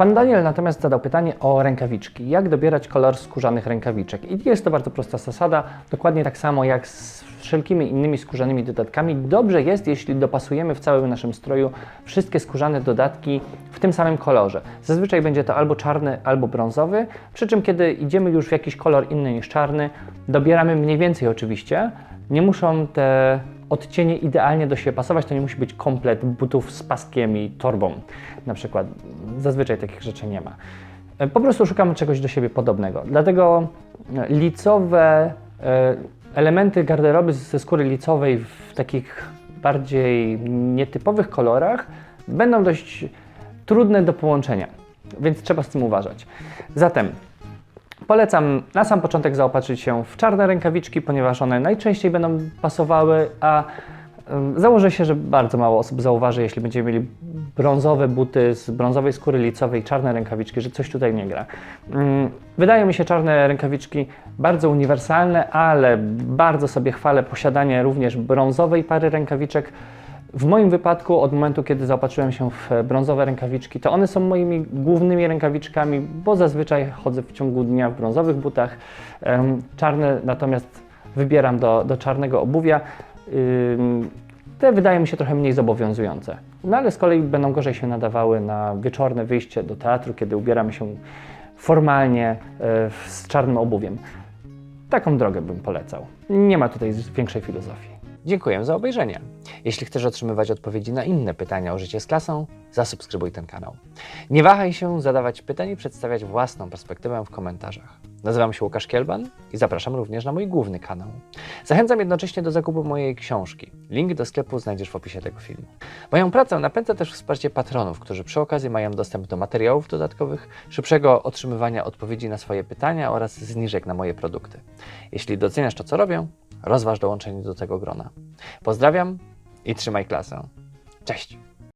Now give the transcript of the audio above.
Pan Daniel natomiast zadał pytanie o rękawiczki. Jak dobierać kolor skórzanych rękawiczek? I jest to bardzo prosta zasada, dokładnie tak samo jak z wszelkimi innymi skórzanymi dodatkami. Dobrze jest, jeśli dopasujemy w całym naszym stroju wszystkie skórzane dodatki w tym samym kolorze. Zazwyczaj będzie to albo czarny, albo brązowy, przy czym kiedy idziemy już w jakiś kolor inny niż czarny, dobieramy mniej więcej oczywiście. Nie muszą te odcienie idealnie do siebie pasować, to nie musi być komplet butów z paskiem i torbą. Na przykład zazwyczaj takich rzeczy nie ma. E, Po prostu szukamy czegoś do siebie podobnego. Dlatego e, licowe e, elementy garderoby ze skóry licowej w takich bardziej nietypowych kolorach będą dość trudne do połączenia, więc trzeba z tym uważać. Zatem Polecam na sam początek zaopatrzyć się w czarne rękawiczki, ponieważ one najczęściej będą pasowały, a założę się, że bardzo mało osób zauważy, jeśli będziemy mieli brązowe buty z brązowej skóry licowej, czarne rękawiczki, że coś tutaj nie gra. Ym, Wydają mi się czarne rękawiczki bardzo uniwersalne, ale bardzo sobie chwalę posiadanie również brązowej pary rękawiczek. W moim wypadku, od momentu, kiedy zaopatrzyłem się w brązowe rękawiczki, to one są moimi głównymi rękawiczkami, bo zazwyczaj chodzę w ciągu dnia w brązowych butach. Czarne natomiast wybieram do, do czarnego obuwia. Te wydają mi się trochę mniej zobowiązujące. No ale z kolei będą gorzej się nadawały na wieczorne wyjście do teatru, kiedy ubieramy się formalnie e, z czarnym obuwiem. Taką drogę bym polecał. Nie ma tutaj większej filozofii. Dziękuję za obejrzenie. Jeśli chcesz otrzymywać odpowiedzi na inne pytania o życie z klasą, zasubskrybuj ten kanał. Nie wahaj się zadawać pytań i przedstawiać własną perspektywę w komentarzach. Nazywam się Łukasz Kielban i zapraszam również na mój główny kanał. Zachęcam jednocześnie do zakupu mojej książki. Link do sklepu znajdziesz w opisie tego filmu. Moją pracę napędza też wsparcie patronów, którzy przy okazji mają dostęp do materiałów dodatkowych, szybszego otrzymywania odpowiedzi na swoje pytania oraz zniżek na moje produkty. Jeśli doceniasz to, co robię, rozważ dołączenie do tego grona. Pozdrawiam i trzymaj klasę. Cześć!